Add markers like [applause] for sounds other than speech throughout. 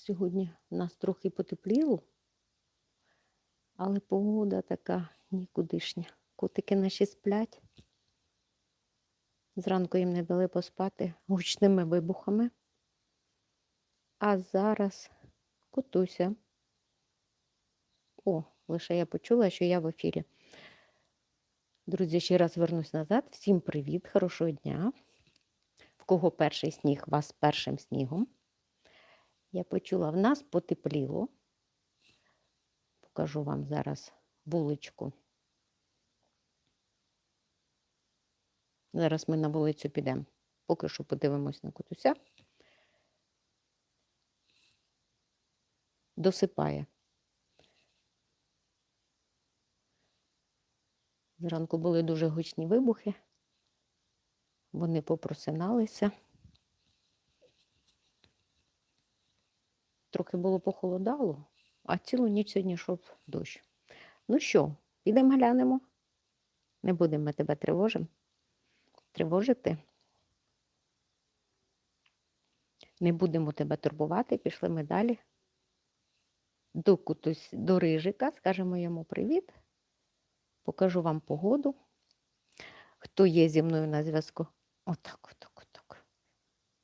Сьогодні в нас трохи потепліло, але погода така нікудишня. Котики наші сплять. Зранку їм не дали поспати гучними вибухами. А зараз котуся. О, лише я почула, що я в ефірі. Друзі, ще раз вернусь назад. Всім привіт, хорошого дня. В кого перший сніг, вас першим снігом. Я почула, в нас потепліло. Покажу вам зараз вуличку. Зараз ми на вулицю підемо. Поки що подивимось на котуся. Досипає. Зранку були дуже гучні вибухи. Вони попросиналися. Трохи було похолодало, а цілу ніч сьогодні йшов дощ. Ну що, підемо глянемо? Не будемо ми тебе тривожимо. Тривожити. Не будемо тебе турбувати, пішли ми далі. До, кутусь, до рижика, скажемо йому привіт. Покажу вам погоду. Хто є зі мною на зв'язку? Отак, отак, отак.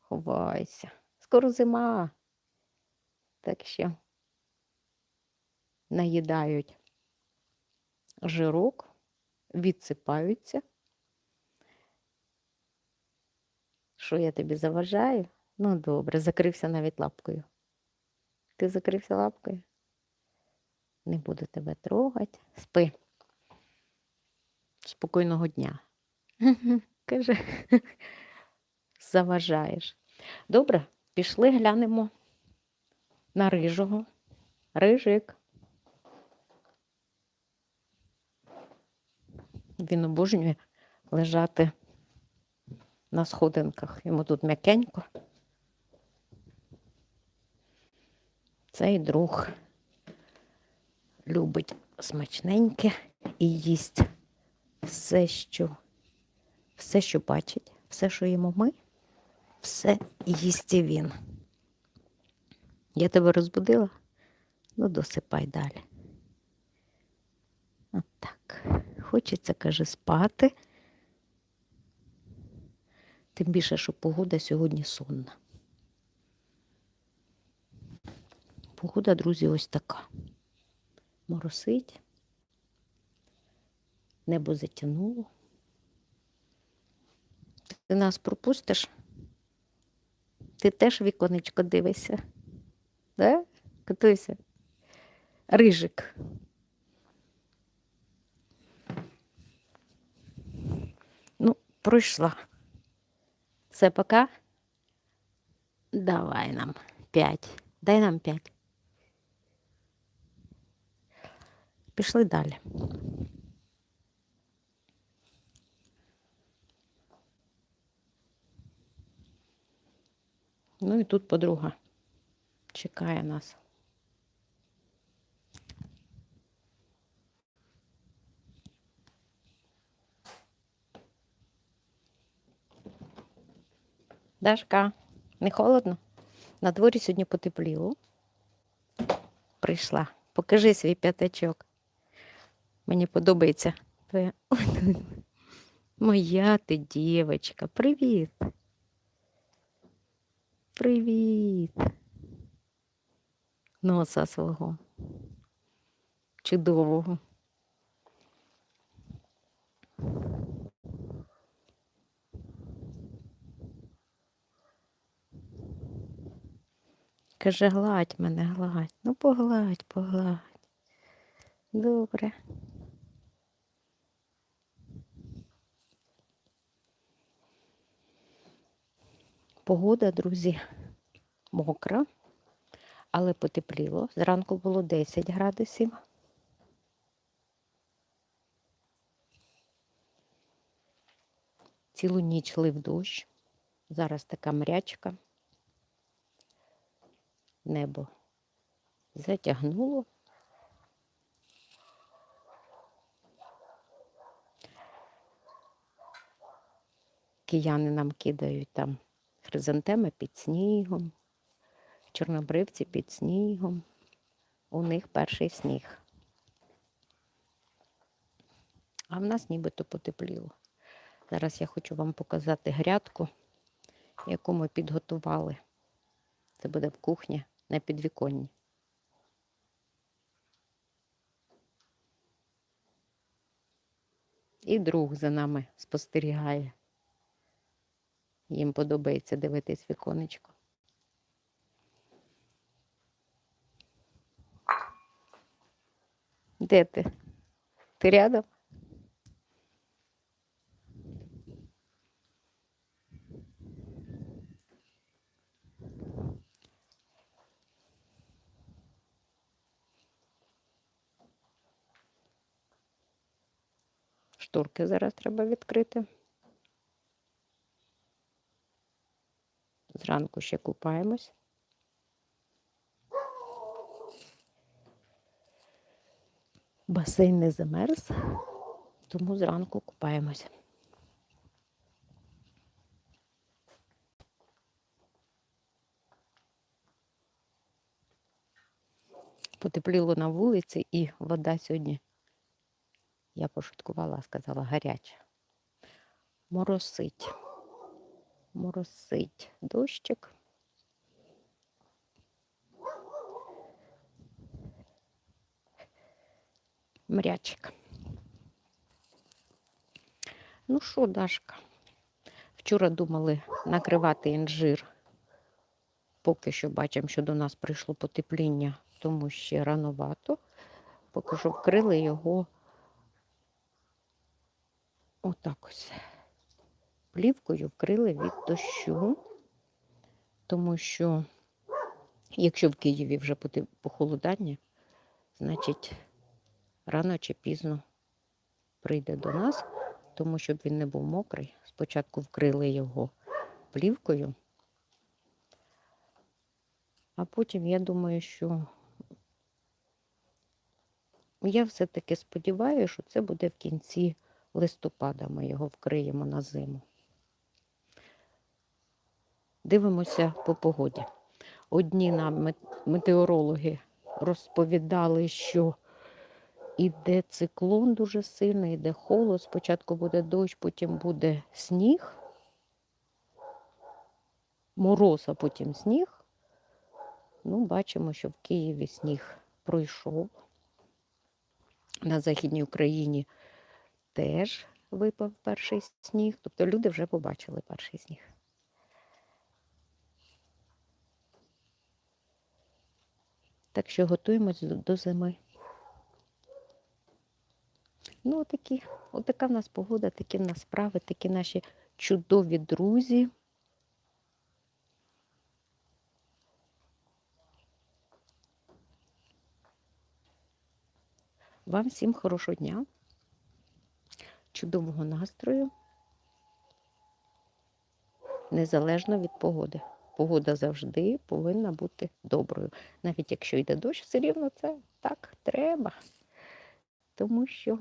Ховайся. Скоро зима. Так що наїдають жирок, відсипаються. Що я тобі заважаю? Ну, добре, закрився навіть лапкою. Ти закрився лапкою? Не буду тебе трогати. Спи. Спокійного дня. [laughs] Каже, [laughs] заважаєш. Добре, пішли, глянемо на рижого. Рижик. Він обожнює лежати на сходинках. Йому тут м'якенько. Цей друг любить смачненьке і їсть все, що, все, що бачить, все, що їмо ми, все їсть і він. Я тебе розбудила? Ну, досипай далі. От так. Хочеться, каже, спати. Тим більше, що погода сьогодні сонна. Погода, друзі, ось така. Моросить. Небо затягнуло. Ти нас пропустиш? Ти теж віконечко дивишся? Да? Катуйся. Рижик. Ну, пройшла. Все, пока. Давай нам п'ять. Дай нам п'ять. Пішли далі. Ну і тут подруга чекає нас. Дашка, не холодно? На дворі сьогодні потепліло. Прийшла. Покажи свій п'ятачок. Мені подобається твоя. Моя ти дівчинка. Привіт. Привіт. Носа свого. Чудового. Каже, гладь мене, гладь. Ну, погладь, погладь. Добре. Погода, друзі, мокра, але потепліло. Зранку було 10 градусів. Цілу ніч лив дощ. Зараз така мрячка. Небо затягнуло. Кияни нам кидають там хризантеми під снігом, чорнобривці під снігом. У них перший сніг. А в нас нібито потепліло. Зараз я хочу вам показати грядку, яку ми підготували. Це буде в кухні на підвіконні. І друг за нами спостерігає. Їм подобається дивитись віконечко. Де ти? Ти рядом? Шторки зараз треба відкрити. Зранку ще купаємось. Басейн не замерз, тому зранку купаємося. Потепліло на вулиці і вода сьогодні, я пошуткувала, сказала, гаряча. Моросить. Моросить дощик. Мрячик. Ну що, Дашка? Вчора думали накривати інжир. Поки що бачимо, що до нас прийшло потепління, тому ще рановато. Поки що вкрили його отак ось. Плівкою вкрили від дощу, тому що, якщо в Києві вже буде похолодання, значить рано чи пізно прийде до нас, тому щоб він не був мокрий. Спочатку вкрили його плівкою, а потім я думаю, що я все-таки сподіваюся, що це буде в кінці листопада. Ми його вкриємо на зиму. Дивимося по погоді. Одні нам метеорологи розповідали, що іде циклон дуже сильний, іде холод. Спочатку буде дощ, потім буде сніг, мороз, а потім сніг. Ну, бачимо, що в Києві сніг пройшов. На Західній Україні теж випав перший сніг. Тобто люди вже побачили перший сніг. Так що готуємось до зими. Ну, отакі, отака в нас погода, такі в нас справи, такі наші чудові друзі. Вам всім хорошого дня, чудового настрою, незалежно від погоди. Погода завжди повинна бути доброю. Навіть якщо йде дощ, все рівно це так треба. Тому що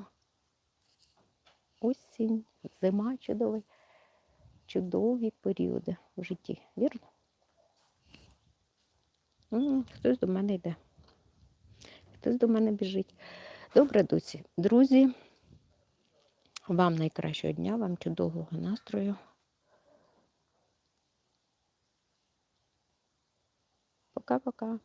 осінь, зима чудовий, чудові періоди в житті, вірно? Хтось до мене йде, хтось до мене біжить. Добре, досі, друзі, вам найкращого дня, вам чудового настрою. Пока-пока.